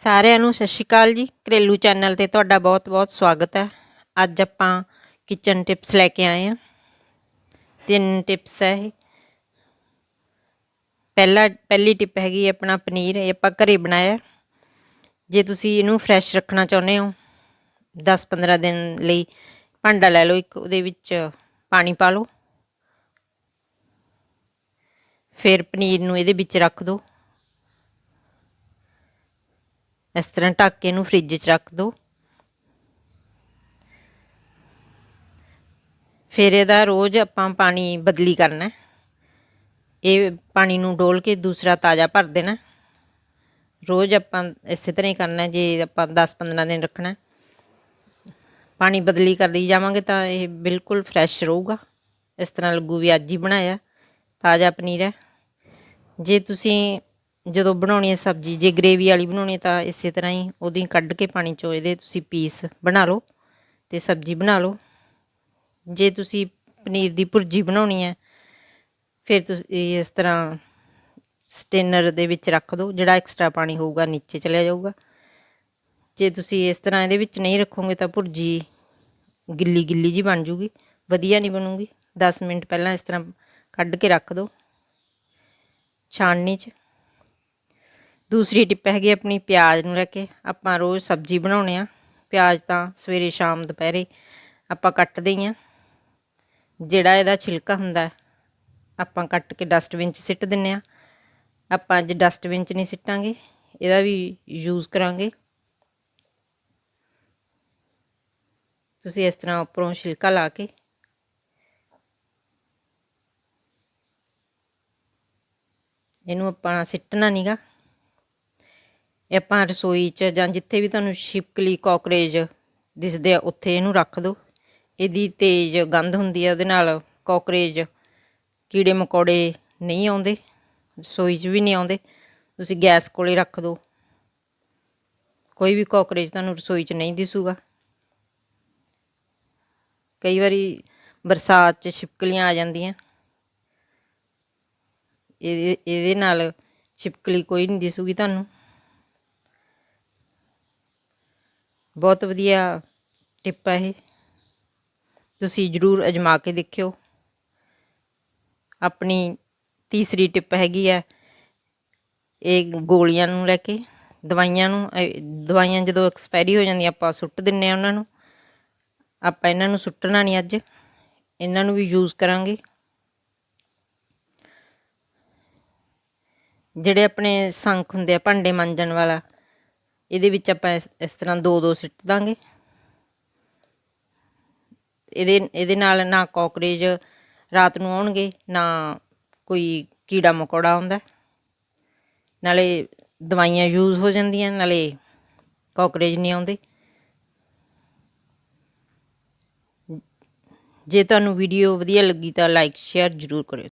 ਸਾਰਿਆਂ ਨੂੰ ਸਤਿ ਸ਼੍ਰੀ ਅਕਾਲ ਜੀ। ਘਰੇਲੂ ਚੈਨਲ ਤੇ ਤੁਹਾਡਾ ਬਹੁਤ-ਬਹੁਤ ਸਵਾਗਤ ਹੈ। ਅੱਜ ਆਪਾਂ ਕਿਚਨ ਟਿਪਸ ਲੈ ਕੇ ਆਏ ਹਾਂ। ਤਿੰਨ ਟਿਪਸ ਹੈ ਇਹ। ਪਹਿਲਾ, ਪਹਿਲੀ ਟਿਪ ਹੈਗੀ ਆਪਣਾ ਪਨੀਰ, ਇਹ ਆਪਾਂ ਘਰੇ ਬਣਾਇਆ। ਜੇ ਤੁਸੀਂ ਇਹਨੂੰ ਫਰੈਸ਼ ਰੱਖਣਾ ਚਾਹੁੰਦੇ ਹੋ 10-15 ਦਿਨ ਲਈ ਭਾਂਡਾ ਲੈ ਲਓ ਇੱਕ, ਉਹਦੇ ਵਿੱਚ ਪਾਣੀ ਪਾ ਲਓ। ਫਿਰ ਪਨੀਰ ਨੂੰ ਇਹਦੇ ਵਿੱਚ ਰੱਖ ਦਿਓ। ਇਸ ਤਰ੍ਹਾਂ ਢੱਕ ਕੇ ਇਹਨੂੰ ਫ੍ਰਿਜ 'ਚ ਰੱਖ ਦਿਓ ਫਿਰ ਇਹਦਾ ਰੋਜ਼ ਆਪਾਂ ਪਾਣੀ ਬਦਲੀ ਕਰਨਾ ਇਹ ਪਾਣੀ ਨੂੰ ਡੋਲ ਕੇ ਦੂਸਰਾ ਤਾਜ਼ਾ ਭਰ ਦੇਣਾ ਰੋਜ਼ ਆਪਾਂ ਇਸੇ ਤਰ੍ਹਾਂ ਹੀ ਕਰਨਾ ਜੇ ਆਪਾਂ 10-15 ਦਿਨ ਰੱਖਣਾ ਪਾਣੀ ਬਦਲੀ ਕਰ ਲਈ ਜਾਵਾਂਗੇ ਤਾਂ ਇਹ ਬਿਲਕੁਲ ਫਰੈਸ਼ ਰਹੂਗਾ। ਇਸ ਤਰ੍ਹਾਂ ਲੱਗੂ ਵੀ ਅੱਜ ਹੀ ਬਣਾਇਆ, ਤਾਜ਼ਾ ਪਨੀਰ ਹੈ। ਜੇ ਤੁਸੀਂ ਜਦੋਂ ਬਣਾਉਣੀ ਹੈ ਸਬਜ਼ੀ, ਜੇ ਗ੍ਰੇਵੀ ਵਾਲੀ ਬਣਾਉਣੀ ਤਾਂ ਇਸੇ ਤਰ੍ਹਾਂ ਹੀ ਉਹਦੀ ਕੱਢ ਕੇ ਪਾਣੀ ਚੋਂ ਇਹਦੇ ਤੁਸੀਂ ਪੀਸ ਬਣਾ ਲਓ ਤੇ ਸਬਜ਼ੀ ਬਣਾ ਲਓ। ਜੇ ਤੁਸੀਂ ਪਨੀਰ ਦੀ ਭੁਰਜੀ ਬਣਾਉਣੀ ਹੈ, ਫਿਰ ਤੁਸੀਂ ਇਸ ਤਰ੍ਹਾਂ ਸਟੇਨਰ ਦੇ ਵਿੱਚ ਰੱਖ ਦਿਓ, ਜਿਹੜਾ ਐਕਸਟਰਾ ਪਾਣੀ ਹੋਊਗਾ ਨੀਚੇ ਚਲਿਆ ਜਾਊਗਾ। ਜੇ ਤੁਸੀਂ ਇਸ ਤਰ੍ਹਾਂ ਇਹਦੇ ਵਿੱਚ ਨਹੀਂ ਰੱਖੋਗੇ ਤਾਂ ਭੁਰਜੀ ਗਿੱਲੀ ਗਿੱਲੀ ਜੀ ਬਣ ਜੂਗੀ, ਵਧੀਆ ਨਹੀਂ ਬਣੂਗੀ। 10 ਮਿੰਟ ਪਹਿਲਾਂ ਇਸ ਤਰ੍ਹਾਂ ਕੱਢ ਕੇ ਰੱਖ ਦਿਓ। ਛਾਣਨੀ 'ਚ ਦੂਸਰੀ ਟਿਪ ਹੈਗੀ ਆਪਣੀ ਪਿਆਜ਼ ਨੂੰ ਲੈ ਕੇ। ਆਪਾਂ ਰੋਜ਼ ਸਬਜ਼ੀ ਬਣਾਉਣੇ ਆ। ਪਿਆਜ਼ ਤਾਂ ਸਵੇਰੇ, ਸ਼ਾਮ, ਦੁਪਹਿਰੇ ਆਪਾਂ ਕੱਟਦੇ ਹੀ ਆ। ਜਿਹੜਾ ਇਹਦਾ ਛਿਲਕਾ ਹੁੰਦਾ, ਆਪਾਂ ਕੱਟ ਕੇ ਡਸਟਬਿਨ 'ਚ ਸਿੱਟ ਦਿੰਨੇ ਆ। ਆਪਾਂ ਅੱਜ ਡਸਟਬਿਨ 'ਚ ਨਹੀਂ ਸਿੱਟਾਂਗੇ, ਇਹਦਾ ਵੀ ਯੂਜ਼ ਕਰਾਂਗੇ। ਤੁਸੀਂ ਇਸ ਤਰ੍ਹਾਂ ਉੱਪਰੋਂ ਛਿਲਕਾ ਲਾ ਕੇ ਇਹਨੂੰ ਆਪਾਂ ਸਿੱਟਣਾ ਨਹੀਂਗਾ ਇਹ ਆਪਾਂ ਰਸੋਈ 'ਚ ਜਾਂ ਜਿੱਥੇ ਵੀ ਤੁਹਾਨੂੰ ਛਿਪਕਲੀ ਕਾਕਰੇਜ ਦਿਸਦੇ ਆ, ਉੱਥੇ ਇਹਨੂੰ ਰੱਖ ਦਿਓ। ਇਹਦੀ ਤੇਜ਼ ਗੰਧ ਹੁੰਦੀ ਆ, ਉਹਦੇ ਨਾਲ ਕਾਕਰੇਜ ਕੀੜੇ ਮਕੌੜੇ ਨਹੀਂ ਆਉਂਦੇ, ਰਸੋਈ 'ਚ ਵੀ ਨਹੀਂ ਆਉਂਦੇ। ਤੁਸੀਂ ਗੈਸ ਕੋਲੇ ਰੱਖ ਦਿਓ। ਕੋਈ ਵੀ ਕਾਕਰੇਜ ਤੁਹਾਨੂੰ ਰਸੋਈ 'ਚ ਨਹੀਂ ਦਿਸੂਗਾ। ਕਈ ਵਾਰੀ ਬਰਸਾਤ 'ਚ ਛਿਪਕਲੀਆਂ ਆ ਜਾਂਦੀਆਂ। ਇਹਦੇ ਇਹਦੇ ਨਾਲ ਛਿਪਕਲੀ ਕੋਈ ਨਹੀਂ ਦਿਸੂਗੀ ਤੁਹਾਨੂੰ। ਬਹੁਤ ਵਧੀਆ ਟਿਪ ਹੈ ਇਹ। ਤੁਸੀਂ ਜ਼ਰੂਰ ਅਜਮਾ ਕੇ ਦੇਖਿਓ। ਆਪਣੀ ਤੀਸਰੀ ਟਿਪ ਹੈਗੀ ਹੈ ਇਹ ਗੋਲੀਆਂ ਨੂੰ ਲੈ ਕੇ, ਦਵਾਈਆਂ ਨੂੰ ਦਵਾਈਆਂ ਜਦੋਂ ਐਕਸਪਾਇਰੀ ਹੋ ਜਾਂਦੀਆਂ, ਆਪਾਂ ਸੁੱਟ ਦਿੰਨੇ ਆ ਉਹਨਾਂ ਨੂੰ। ਆਪਾਂ ਇਹਨਾਂ ਨੂੰ ਸੁੱਟਣਾ ਨਹੀਂ ਅੱਜ, ਇਹਨਾਂ ਨੂੰ ਵੀ ਯੂਜ਼ ਕਰਾਂਗੇ। ਜਿਹੜੇ ਆਪਣੇ ਸੰਖ ਹੁੰਦੇ ਆ, ਭਾਂਡੇ ਮਾਂਜਣ ਵਾਲਾ ਇਹਦੇ ਵਿੱਚ ਆਪਾਂ ਇਸ ਤਰ੍ਹਾਂ ਦੋ ਦੋ ਸਿੱਟ ਦਾਂਗੇ। ਇਹਦੇ ਇਹਦੇ ਨਾਲ ਨਾ ਕਾਕਰੇਜ ਰਾਤ ਨੂੰ ਆਉਣਗੇ, ਨਾ ਕੋਈ ਕੀੜਾ ਮਕੌੜਾ ਆਉਂਦਾ। ਨਾਲੇ ਦਵਾਈਆਂ ਯੂਜ਼ ਹੋ ਜਾਂਦੀਆਂ, ਨਾਲੇ ਕਾਕਰੇਜ ਨਹੀਂ ਆਉਂਦੇ। ਜੇ ਤੁਹਾਨੂੰ ਵੀਡੀਓ ਵਧੀਆ ਲੱਗੀ ਤਾਂ ਲਾਈਕ ਸ਼ੇਅਰ ਜ਼ਰੂਰ ਕਰਿਓ।